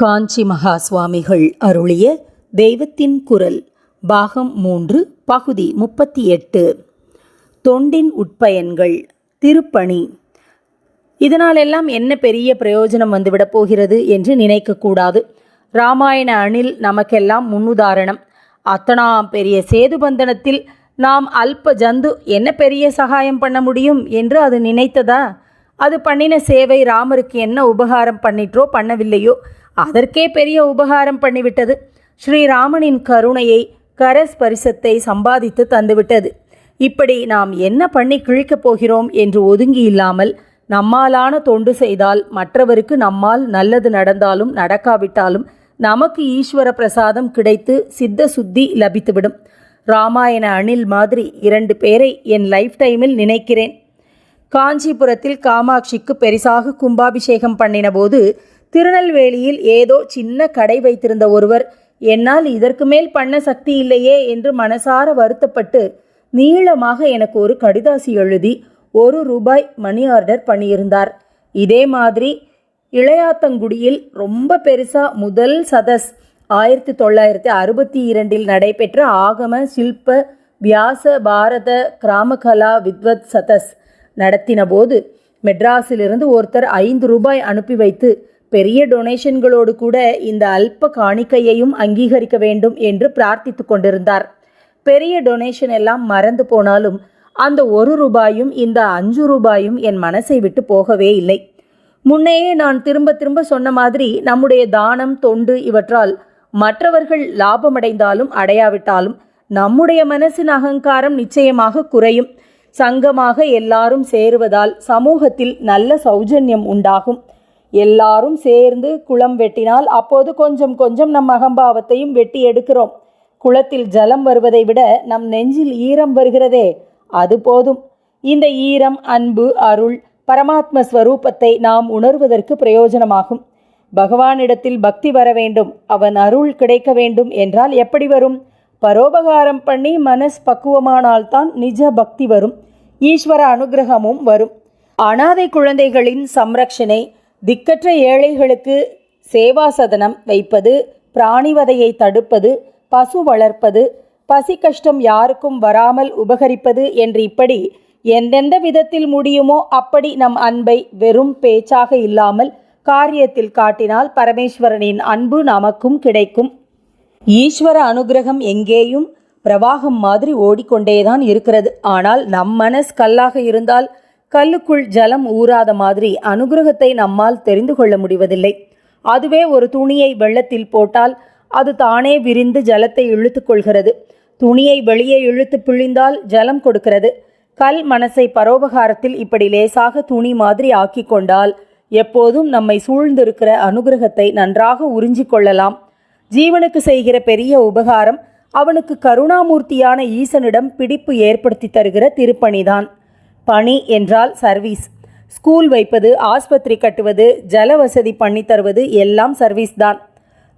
காஞ்சி மகா சுவாமிகள் அருளிய தெய்வத்தின் குரல் பாகம் மூன்று பகுதி முப்பத்தி எட்டு. தொண்டின் உட்பயன்கள் திருப்பணி. இதனாலெல்லாம் என்ன பெரிய பிரயோஜனம் வந்துவிடப் போகிறது என்று நினைக்கக்கூடாது. ராமாயண அணில் நமக்கெல்லாம் முன்னுதாரணம். அத்தனாம் பெரிய சேதுபந்தனத்தில் நாம் அல்ப ஜந்து என்ன பெரிய சகாயம் பண்ண முடியும் என்று அது நினைத்ததா? அது பண்ணின சேவை ராமருக்கு என்ன உபகாரம் பண்ணிற்றோ பண்ணவில்லையோ? அதற்கே பெரிய உபகாரம் பண்ணிவிட்டது. ஸ்ரீராமனின் கருணையை கரஸ்பரிசத்தை சம்பாதித்து தந்துவிட்டது. இப்படி நாம் என்ன பண்ணி கிழிக்கப் போகிறோம் என்று ஒதுங்கி இல்லாமல் நம்மாலான தொண்டு செய்தால் மற்றவருக்கு நம்மால் நல்லது நடந்தாலும் நடக்காவிட்டாலும் நமக்கு ஈஸ்வர பிரசாதம் கிடைத்து சித்த சுத்தி லபித்துவிடும். ராமாயண அணில் மாதிரி இரண்டு பேரை என் லைஃப் டைமில் நினைக்கிறேன். காஞ்சிபுரத்தில் காமாட்சிக்கு பெரிசாக கும்பாபிஷேகம் பண்ணினபோது திருநெல்வேலியில் ஏதோ சின்ன கடை வைத்திருந்த ஒருவர் என்னால் இதற்கு மேல் பண்ண சக்தி இல்லையே என்று மனசார வருத்தப்பட்டு நீளமாக எனக்கு ஒரு கடிதாசி எழுதி ஒரு ரூபாய் மணி ஆர்டர் பண்ணியிருந்தார். இதே மாதிரி இளையாத்தங்குடியில் ரொம்ப பெருசா முதல் சதஸ் ஆயிரத்தி தொள்ளாயிரத்தி அறுபத்தி இரண்டில் நடைபெற்ற ஆகம சில்ப வியாச பாரத கிராமகலா வித்வத் சதஸ் நடத்தின போது மெட்ராஸிலிருந்து ஒருத்தர் ஐந்து ரூபாய் அனுப்பி வைத்து பெரிய டொனேஷன்களோடு கூட இந்த அல்ப காணிக்கையையும் அங்கீகரிக்க வேண்டும் என்று பிரார்த்தித்து கொண்டிருந்தார். பெரிய டொனேஷன் எல்லாம் மறந்து போனாலும் அந்த ஒரு ரூபாயும் இந்த அஞ்சு ரூபாயும் என் மனசை விட்டு போகவே இல்லை. முன்னையே நான் திரும்ப திரும்ப சொன்ன மாதிரி நம்முடைய தானம் தொண்டு இவற்றால் மற்றவர்கள் லாபமடைந்தாலும் அடையாவிட்டாலும் நம்முடைய மனசின் அகங்காரம் நிச்சயமாக குறையும். சங்கமாக எல்லாரும் சேருவதால் சமூகத்தில் நல்ல சௌஜன்யம் உண்டாகும். எல்லாரும் சேர்ந்து குளம் வெட்டினால் அப்போது கொஞ்சம் கொஞ்சம் நம் அகம்பாவத்தையும் வெட்டி எடுக்கிறோம். குளத்தில் ஜலம் வருவதை விட நம் நெஞ்சில் ஈரம் வருகிறதே அது போதும். இந்த ஈரம் அன்பு அருள் பரமாத்ம ஸ்வரூபத்தை நாம் உணர்வதற்கு பிரயோஜனமாகும். பகவானிடத்தில் பக்தி வர வேண்டும் அவன் அருள் கிடைக்க வேண்டும் என்றால் எப்படி வரும்? பரோபகாரம் பண்ணி மனஸ் பக்குவமானால்தான் நிஜ பக்தி வரும் ஈஸ்வர அனுகிரகமும் வரும். அனாதை குழந்தைகளின் சம்ரக்ஷனை திக்கற்ற ஏழைகளுக்கு சேவா சதனம் வைப்பது பிராணிவதையை தடுப்பது பசு வளர்ப்பது பசி கஷ்டம் யாருக்கும் வராமல் உபகரிப்பது என்று இப்படி எந்தெந்த விதத்தில் முடியுமோ அப்படி நம் அன்பை வெறும் பேச்சாக இல்லாமல் காரியத்தில் காட்டினால் பரமேஸ்வரனின் அன்பு நமக்கும் கிடைக்கும். ஈஸ்வர அனுகிரகம் எங்கேயும் பிரவாகம் மாதிரி ஓடிக்கொண்டேதான் இருக்கிறது. ஆனால் நம் மனஸ் கல்லாக இருந்தால் கல்லுக்குள் ஜலம் ஊறாத மாதிரி அனுகிரகத்தை நம்மால் தெரிந்து கொள்ள முடிவதில்லை. அதுவே ஒரு துணியை வெள்ளத்தில் போட்டால் அது தானே விரிந்து ஜலத்தை இழுத்து கொள்கிறது. துணியை வெளியே இழுத்து பிழிந்தால் ஜலம் கொடுக்கிறது. கல் மனசை பரோபகாரத்தில் இப்படி லேசாக துணி மாதிரி ஆக்கி கொண்டால் எப்போதும் நம்மை சூழ்ந்திருக்கிற அனுகிரகத்தை நன்றாக உறிஞ்சி கொள்ளலாம். ஜீவனுக்கு செய்கிற பெரிய உபகாரம் அவனுக்கு கருணாமூர்த்தியான ஈசனிடம் பிடிப்பு ஏற்படுத்தி தருகிற திருப்பணிதான். பணி என்றால் சர்வீஸ். ஸ்கூல் வைப்பது ஆஸ்பத்திரி கட்டுவது ஜல வசதி பண்ணி தருவது எல்லாம் சர்வீஸ் தான்.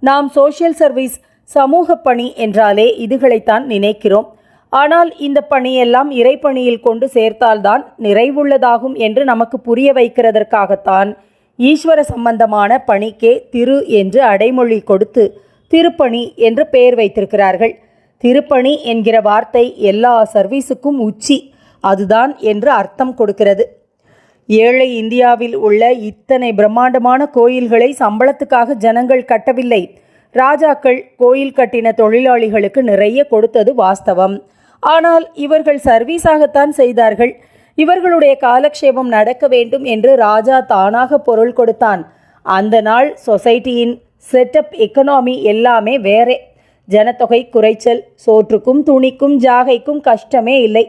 நாம் சோஷியல் சர்வீஸ் சமூக பணி என்றாலே இதுகளைத்தான் நினைக்கிறோம். ஆனால் இந்த பணியெல்லாம் இறைப்பணியில் கொண்டு சேர்த்தால்தான் நிறைவுள்ளதாகும் என்று நமக்கு புரிய வைக்கிறதற்காகத்தான் ஈஸ்வர சம்பந்தமான பணிக்கே திரு என்று அடைமொழி கொடுத்து திருப்பணி என்று பெயர் வைத்திருக்கிறார்கள். திருப்பணி என்கிற வார்த்தை எல்லா சர்வீஸுக்கும் உச்சி. அதுதான் என்று அர்த்தம் கொடுக்கிறது. ஏழை இந்தியாவில் உள்ள இத்தனை பிரம்மாண்டமான கோயில்களை சம்பளத்துக்காக ஜனங்கள் கட்டவில்லை. ராஜாக்கள் கோயில் கட்டின தொழிலாளிகளுக்கு நிறைய கொடுத்தது வாஸ்தவம். ஆனால் இவர்கள் சர்வீஸாகத்தான் செய்தார்கள். இவர்களுடைய காலக்ஷேபம் நடக்க வேண்டும் என்று ராஜா தானாக பொருள் கொடுத்தான். அந்த நாள் சொசைட்டியின் செட்டப் எக்கனாமி எல்லாமே வேறே. ஜனத்தொகை குறைச்சல் சோற்றுக்கும் துணிக்கும் ஜாகைக்கும் கஷ்டமே இல்லை.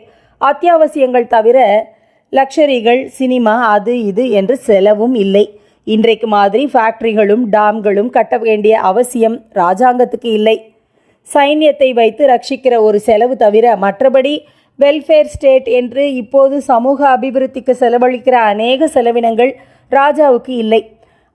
அத்தியாவசியங்கள் தவிர லக்ஷரிகள் சினிமா அது இது என்று செலவும் இல்லை. இன்றைக்கு மாதிரி ஃபேக்டரிகளும் டாம்களும் கட்ட வேண்டிய அவசியம் ராஜாங்கத்துக்கு இல்லை. சைன்யத்தை வைத்து ரட்சிக்கிற ஒரு செலவு தவிர மற்றபடி வெல்ஃபேர் ஸ்டேட் என்று இப்போது சமூக அபிவிருத்திக்கு செலவழிக்கிற அநேக செலவினங்கள் ராஜாவுக்கு இல்லை.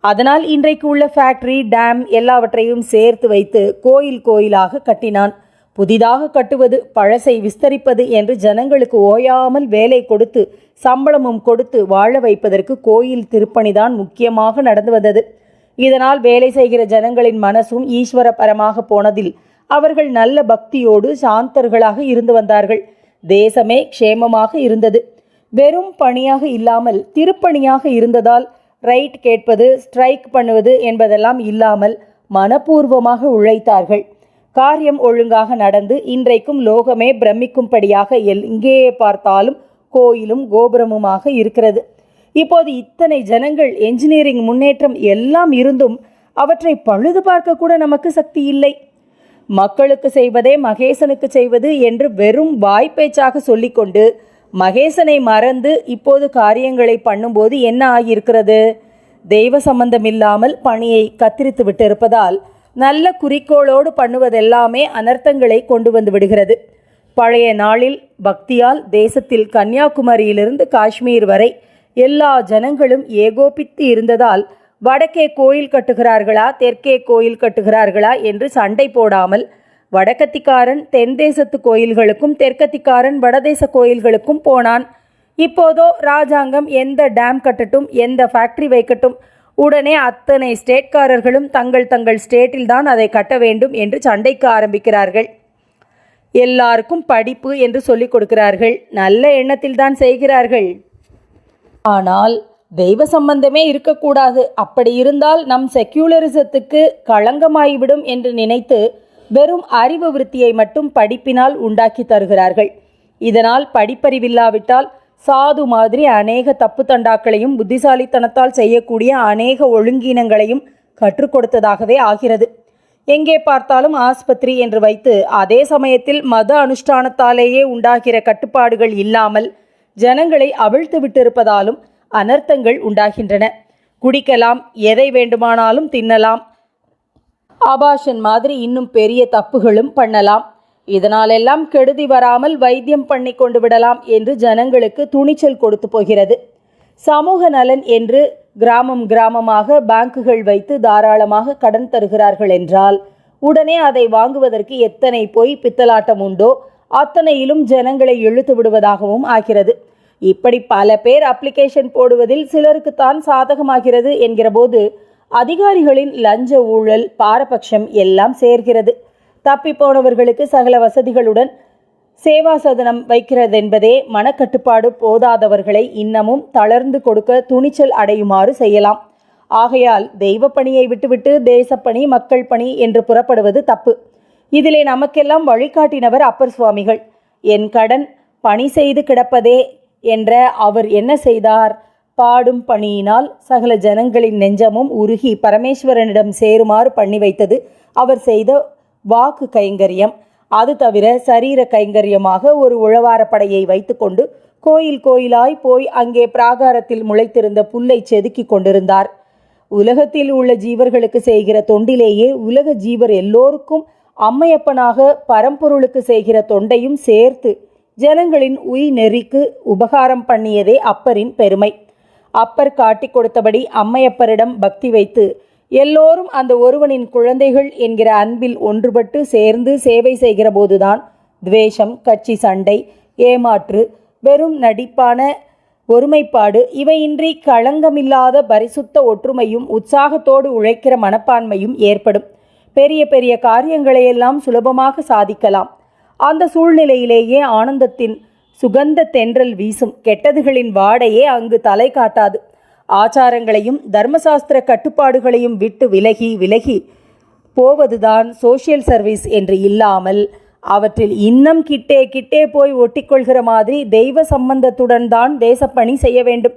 அதனால் இன்றைக்கு உள்ள ஃபேக்டரி டேம் எல்லாவற்றையும் சேர்த்து வைத்து கோயில் கோயிலாக கட்டினான். புதிதாக கட்டுவது பழசை விஸ்தரிப்பது என்று ஜனங்களுக்கு ஓயாமல் வேலை கொடுத்து சம்பளமும் கொடுத்து வாழ வைப்பதற்கு கோயில் திருப்பணிதான் முக்கியமாக நடந்து வந்தது இதனால் வேலை செய்கிற ஜனங்களின் மனசும் ஈஸ்வரபரமாக போனதில் அவர்கள் நல்ல பக்தியோடு சாந்தர்களாக இருந்து வந்தார்கள். தேசமே க்ஷேமமாக இருந்தது. வெறும் பணியாக இல்லாமல் திருப்பணியாக இருந்ததால் ரைட் கேட்பது ஸ்ட்ரைக் பண்ணுவது என்பதெல்லாம் இல்லாமல் மனப்பூர்வமாக உழைத்தார்கள். காரியம் ஒழுங்காக நடந்து இன்றைக்கும் லோகமே பிரமிக்கும்படியாக எல் எங்கே பார்த்தாலும் கோயிலும் கோபுரமுமாக இருக்கிறது. இப்போது இத்தனை ஜனங்கள் என்ஜினியரிங் முன்னேற்றம் எல்லாம் இருந்தும் அவற்றை பழுது பார்க்க கூட நமக்கு சக்தி இல்லை. மக்களுக்கு செய்வதே மகேசனுக்கு செய்வது என்று வெறும் வாய்ப்பேச்சாக சொல்லிக்கொண்டு மகேசனை மறந்து இப்போது காரியங்களை பண்ணும்போது என்ன ஆகியிருக்கிறது? தெய்வ சம்பந்தமில்லாமல் பணியை கத்திரித்து விட்டிருப்பதால் நல்ல குறிக்கோளோடு பண்ணுவதெல்லாமே அனர்த்தங்களை கொண்டு வந்து விடுகிறது. பழைய நாளில் பக்தியால் தேசத்தில் கன்னியாகுமரியிலிருந்து காஷ்மீர் வரை எல்லா ஜனங்களும் ஏகோபித்து இருந்ததால் வடக்கே கோயில் கட்டுகிறார்களா தெற்கே கோயில் கட்டுகிறார்களா என்று சண்டை போடாமல் வடக்கத்திக்காரன் தென் தேசத்து கோயில்களுக்கும் தெற்கத்திக்காரன் வடதேச கோயில்களுக்கும் போனான். இப்போதோ ராஜாங்கம் எந்த டேம் கட்டட்டும் எந்த ஃபேக்ட்ரி வைக்கட்டும் உடனே அத்தனை ஸ்டேட்காரர்களும் தங்கள் தங்கள் ஸ்டேட்டில் தான் அதை கட்ட வேண்டும் என்று சண்டைக்கு ஆரம்பிக்கிறார்கள். எல்லாருக்கும் படிப்பு என்று சொல்லிக் கொடுக்கிறார்கள். நல்ல எண்ணத்தில் தான் செய்கிறார்கள். ஆனால் தெய்வ சம்பந்தமே இருக்கக்கூடாது. அப்படி இருந்தால் நம் செக்யூலரிசத்துக்கு களங்கமாகிவிடும் என்று நினைத்து வெறும் அறிவு விருத்தியை மட்டும் படிப்பினால் உண்டாக்கி தருகிறார்கள். இதனால் படிப்பறிவில்லாவிட்டால் சாது மாதிரி அநேக தப்பு தண்டாக்களையும் புத்திசாலித்தனத்தால் செய்யக்கூடிய அநேக ஒழுங்கீனங்களையும் கற்றுக் கொடுத்ததாகவே ஆகிறது. எங்கே பார்த்தாலும் ஆஸ்பத்திரி என்று வைத்து அதே சமயத்தில் மத அனுஷ்டானத்தாலேயே உண்டாகிற கட்டுப்பாடுகள் இல்லாமல் ஜனங்களை அவிழ்த்து விட்டிருப்பதாலும் அனர்த்தங்கள் உண்டாகின்றன. குடிக்கலாம் எதை வேண்டுமானாலும் தின்னலாம். ஆபாஷன் மாதிரி இன்னும் பெரிய தப்புகளும் பண்ணலாம். இதனாலெல்லாம் கெடுதி வராமல் வைத்தியம் பண்ணி கொண்டு விடலாம் என்று ஜனங்களுக்கு துணிச்சல் கொடுத்து போகிறது. சமூக நலன் என்று கிராமம் கிராமமாக பேங்குகள் வைத்து தாராளமாக கடன் தருகிறார்கள் என்றால் உடனே அதை வாங்குவதற்கு எத்தனை போய் பித்தலாட்டம் உண்டோ அத்தனையிலும் ஜனங்களை இழுத்து விடுவதாகவும் ஆகிறது. இப்படி பல பேர் அப்ளிகேஷன் போடுவதில் சிலருக்குத்தான் சாதகமாகிறது என்கிறபோது அதிகாரிகளின் லஞ்ச ஊழல் பாரபட்சம் எல்லாம் சேர்கிறது. தப்பிப்போனவர்களுக்கு சகல வசதிகளுடன் சேவா சதனம் வைக்கிறதென்பதே மனக்கட்டுப்பாடு போதாதவர்களை இன்னமும் தளர்ந்து கொடுக்க துணிச்சல் அடையுமாறு செய்யலாம். ஆகையால் தெய்வ பணியை விட்டுவிட்டு தேசப்பணி மக்கள் பணி என்று புறப்படுவது தப்பு. இதிலே நமக்கெல்லாம் வழிகாட்டினவர் அப்பர் சுவாமிகள். என் கடன் பணி செய்து கிடப்பதே என்ற அவர் என்ன செய்தார்? பாடும் பணியினால் சகல ஜனங்களின் நெஞ்சமும் உருகி பரமேஸ்வரனிடம் சேருமாறு பண்ணி வைத்தது அவர் செய்த வாக்கு கைங்கரியம். அது தவிர சரீர கைங்கரியமாக ஒரு உழவாரப்படையை வைத்துக்கொண்டு கோயில் கோயிலாய் போய் அங்கே பிராகாரத்தில் முளைத்திருந்த புல்லை செதுக்கி கொண்டிருந்தார். உலகத்தில் உள்ள ஜீவர்களுக்கு செய்கிற தொண்டிலேயே உலக ஜீவர் எல்லோருக்கும் அம்மையப்பனாக பரம்பொருளுக்கு செய்கிற தொண்டையும் சேர்த்து ஜனங்களின் உய் நெறிக்கு உபகாரம் பண்ணியதே அப்பரின் பெருமை. அப்பர் காட்டிக் கொடுத்தபடி அம்மையப்பரிடம் பக்தி வைத்து எல்லோரும் அந்த ஒருவனின் குழந்தைகள் என்கிற அன்பில் ஒன்றுபட்டு சேர்ந்து சேவை செய்கிற போதுதான் துவேஷம் கட்சி சண்டை ஏமாற்று வெறும் நடிப்பான ஒருமைப்பாடு இவையின்றி களங்கமில்லாத பரிசுத்த ஒற்றுமையும் உற்சாகத்தோடு உழைக்கிற மனப்பான்மையும் ஏற்படும். பெரிய பெரிய காரியங்களையெல்லாம் சுலபமாக சாதிக்கலாம். அந்த சூழ்நிலையிலேயே ஆனந்தத்தின் சுகந்த தென்றல் வீசும். கெட்டதுகளின் வாடையே அங்கு தலை காட்டாது. ஆச்சாரங்களையும் தர்மசாஸ்திர கட்டுப்பாடுகளையும் விட்டு விலகி விலகி போவதுதான் சோஷியல் சர்வீஸ் என்று இல்லாமல் அவற்றில் இன்னும் கிட்டே கிட்டே போய் ஒட்டிக்கொள்கிற மாதிரி தெய்வ சம்பந்தத்துடன் தான் தேசப்பணி செய்ய வேண்டும்.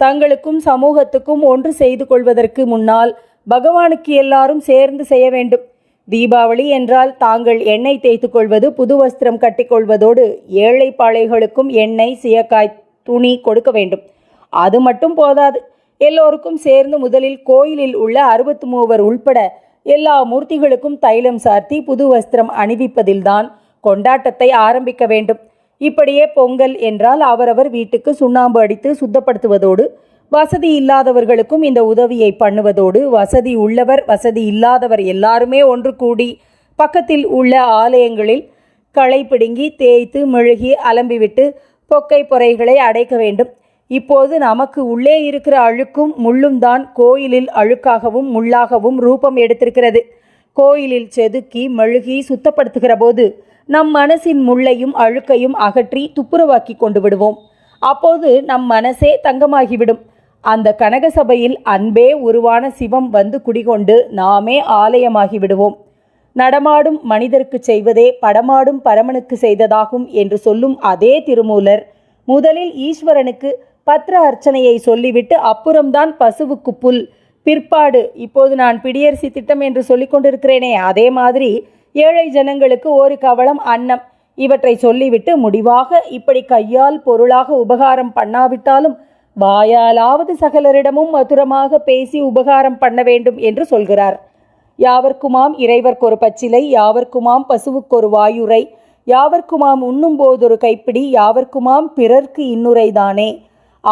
தங்களுக்கும் சமூகத்துக்கும் ஒன்று செய்து கொள்வதற்கு முன்னால் பகவானுக்கு எல்லாரும் சேர்ந்து செய்ய வேண்டும். தீபாவளி என்றால் தாங்கள் எண்ணெய் தேய்த்து கொள்வது புது வஸ்திரம் கட்டிக்கொள்வதோடு ஏழை பாளைகளுக்கும் எண்ணெய் சியக்காய் துணி கொடுக்க வேண்டும். அது மட்டும் போதாது. எல்லோருக்கும் சேர்ந்து முதலில் கோயிலில் உள்ள அறுபத்து மூவர் உள்பட எல்லா மூர்த்திகளுக்கும் தைலம் சார்த்தி புது வஸ்திரம் அணிவிப்பதில்தான் கொண்டாட்டத்தை ஆரம்பிக்க வேண்டும். இப்படியே பொங்கல் என்றால் அவரவர் வீட்டுக்கு சுண்ணாம்பு அடித்து சுத்தப்படுத்துவதோடு வசதி இல்லாதவர்களுக்கும் இந்த உதவியை பண்ணுவதோடு வசதி உள்ளவர் வசதி இல்லாதவர் எல்லாருமே ஒன்று கூடி பக்கத்தில் உள்ள ஆலயங்களில் களை பிடுங்கி தேய்த்து மெழுகி அலம்பிவிட்டு பொக்கை பொறைகளை அடைக்க வேண்டும். இப்போது நமக்கு உள்ளே இருக்கிற அழுக்கும் முள்ளும் தான் கோயிலில் அழுக்காகவும் முள்ளாகவும் ரூபம் எடுத்திருக்கிறது. கோயிலில் செதுக்கி மெழுகி சுத்தப்படுத்துகிற போது நம் மனசின் முள்ளையும் அழுக்கையும் அகற்றி துப்புரவாக்கி கொண்டு விடுவோம். அப்போது நம் மனசே தங்கமாகிவிடும். அந்த கனகசபையில் அன்பே உருவான சிவம் வந்து குடிகொண்டு நாமே ஆலயமாகி விடுவோம். நடமாடும் மனிதருக்கு செய்வதே படமாடும் பரமனுக்கு செய்ததாகும் என்று சொல்லும் அதே திருமூலர் முதலில் ஈஸ்வரனுக்கு பத்திர அர்ச்சனையை சொல்லிவிட்டு அப்புறம்தான் பசுவுக்கு புல். பிற்பாடு இப்போது நான் பிடியரசி திட்டம் என்று சொல்லிக் கொண்டிருக்கிறேனே அதே மாதிரி ஏழை ஜனங்களுக்கு ஒரு கவளம் அன்னம். இவற்றை சொல்லிவிட்டு முடிவாக இப்படி கையால் பொருளாக உபகாரம் பண்ணாவிட்டாலும் வாயாலாவது சகலரிடமும் மதுரமாக பேசி உபகாரம் பண்ண வேண்டும் என்று சொல்கிறார். யாவர்க்குமாம் இறைவர்க்கொரு பச்சிலை யாவர்க்குமாம் பசுவுக்கொரு வாயுரை யாவர்க்குமாம் உண்ணும்போதொரு கைப்பிடி யாவர்க்குமாம் பிறர்க்கு இன்னுரைதானே.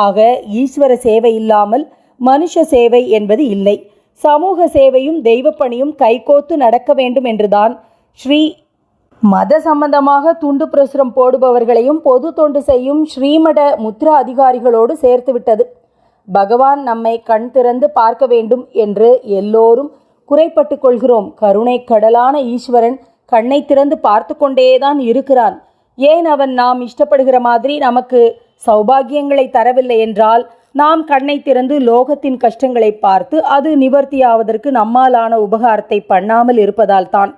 ஆக ஈஸ்வர சேவை இல்லாமல் மனுஷ சேவை என்பது இல்லை. சமூக சேவையும் தெய்வப்பணியும் கைகோத்து நடக்க வேண்டும் என்றுதான் ஸ்ரீ மத சம்பந்தமாக துண்டு பிரசுரம் போடுபவர்களையும் பொது தொண்டு செய்யும் ஸ்ரீமட முத்ரா அதிகாரிகளோடு சேர்த்துவிட்டது பகவான் நம்மை கண் திறந்து பார்க்க வேண்டும் என்று எல்லோரும் குறைப்பட்டு கொள்கிறோம். கருணை கடலான ஈஸ்வரன் கண்ணை திறந்து பார்த்து கொண்டேதான் இருக்கிறான். ஏன் அவன் நாம் இஷ்டப்படுகிற மாதிரி நமக்கு சௌபாகியங்களை தரவில்லை என்றால் நாம் கண்ணை திறந்து லோகத்தின் கஷ்டங்களை பார்த்து அது நிவர்த்தியாவதற்கு நம்மாலான உபகாரத்தை பண்ணாமல் இருப்பதால் தான்.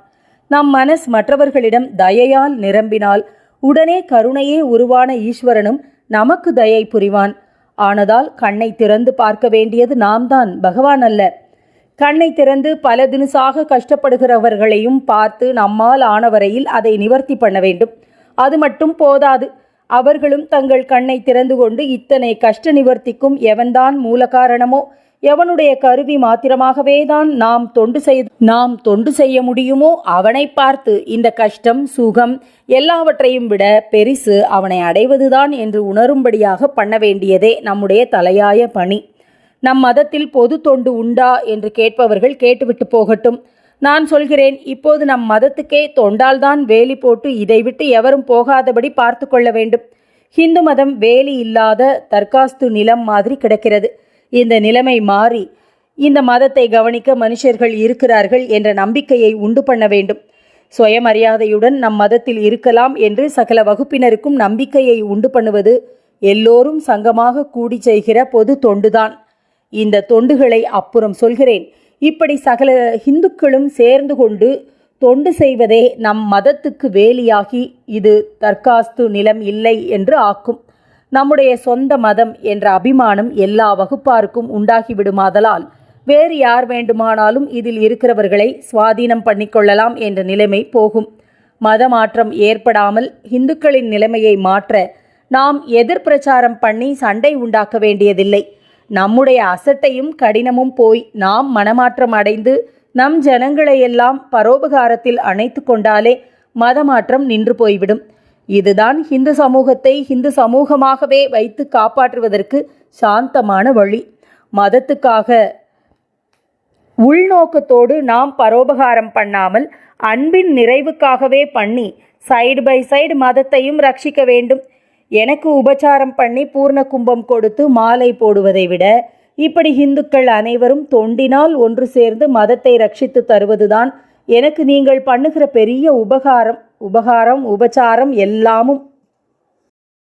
நம் மனஸ் மற்றவர்களிடம் தயையால் நிரம்பினால் உடனே கருணையே உருவான ஈஸ்வரனும் நமக்கு தயை புரிவான். ஆனதால் கண்ணை திறந்து பார்க்க வேண்டியது நாம் தான் பகவான் அல்ல. கண்ணை திறந்து பல தினசாக கஷ்டப்படுகிறவர்களையும் பார்த்து நம்மால் ஆனவரையில் அதை நிவர்த்தி பண்ண வேண்டும். அது மட்டும் போதாது. அவர்களும் தங்கள் கண்ணை திறந்து கொண்டு இத்தனை கஷ்ட நிவர்த்திக்கும் எவன்தான் மூல காரணமோ எவனுடைய கருவி மாத்திரமாகவே தான் நாம் தொண்டு செய் நாம் தொண்டு செய்ய முடியுமோ அவனை பார்த்து இந்த கஷ்டம் சுகம் எல்லாவற்றையும் விட பெரிசு அவனை அடைவதுதான் என்று உணரும்படியாக பண்ண வேண்டியதே நம்முடைய தலையாய பணி. நம் மதத்தில் பொது தொண்டு உண்டா என்று கேட்பவர்கள் கேட்டுவிட்டு போகட்டும். நான் சொல்கிறேன் இப்போது நம் மதத்துக்கே தொண்டால்தான் வேலி போட்டு இதை விட்டு எவரும் போகாதபடி பார்த்து கொள்ள வேண்டும். ஹிந்து மதம் வேலி இல்லாத தற்காஸ்து நிலம் மாதிரி கிடக்கிறது. இந்த நிலைமை மாறி இந்த மதத்தை கவனிக்க மனுஷர்கள் இருக்கிறார்கள் என்ற நம்பிக்கையை உண்டு பண்ண வேண்டும். சுயமரியாதையுடன் நம் மதத்தில் இருக்கலாம் என்று சகல வகுப்பினருக்கும் நம்பிக்கையை உண்டு பண்ணுவது எல்லோரும் சங்கமாக கூடி செய்கிற பொது தொண்டுதான். இந்த தொண்டுகளை அப்புறம் சொல்கிறேன். இப்படி சகல இந்துக்களும் சேர்ந்து கொண்டு தொண்டு செய்வதே நம் மதத்துக்கு வேலியாகி இது தற்காஸ்து நிலம் இல்லை என்று ஆக்கும். நம்முடைய சொந்த மதம் என்ற அபிமானம் எல்லா வகுப்பாருக்கும் உண்டாகிவிடுமாதலால் வேறு யார் வேண்டுமானாலும் இதில் இருக்கிறவர்களை சுவாதீனம் பண்ணிக்கொள்ளலாம் என்ற நிலைமை போகும். மத மாற்றம் ஏற்படாமல் இந்துக்களின் நிலைமையை மாற்ற நாம் எதிர்பிரச்சாரம் பண்ணி சண்டை உண்டாக்க வேண்டியதில்லை. நம்முடைய அசட்டையும் கடினமும் போய் நாம் மனமாற்றம் அடைந்து நம் ஜனங்களையெல்லாம் பரோபகாரத்தில் அணைத்து கொண்டாலே மதமாற்றம் நின்று போய்விடும். இதுதான் ஹிந்து சமூகத்தை ஹிந்து சமூகமாகவே வைத்து காப்பாற்றுவதற்கு சாந்தமான வழி. மதத்துக்காக உள்நோக்கத்தோடு நாம் பரோபகாரம் பண்ணாமல் அன்பின் நிறைவுக்காகவே பண்ணி சைடு பை சைடு மதத்தையும் ரட்சிக்க வேண்டும். எனக்கு உபச்சாரம் பண்ணி பூர்ண கும்பம் கொடுத்து மாலை போடுவதை விட இப்படி இந்துக்கள் அனைவரும் தொண்டினால் ஒன்று சேர்ந்து மதத்தை ரட்சித்து தருவதுதான் எனக்கு நீங்கள் பண்ணுகிற பெரிய உபகாரம் உபகாரம் உபச்சாரம் எல்லாமும்.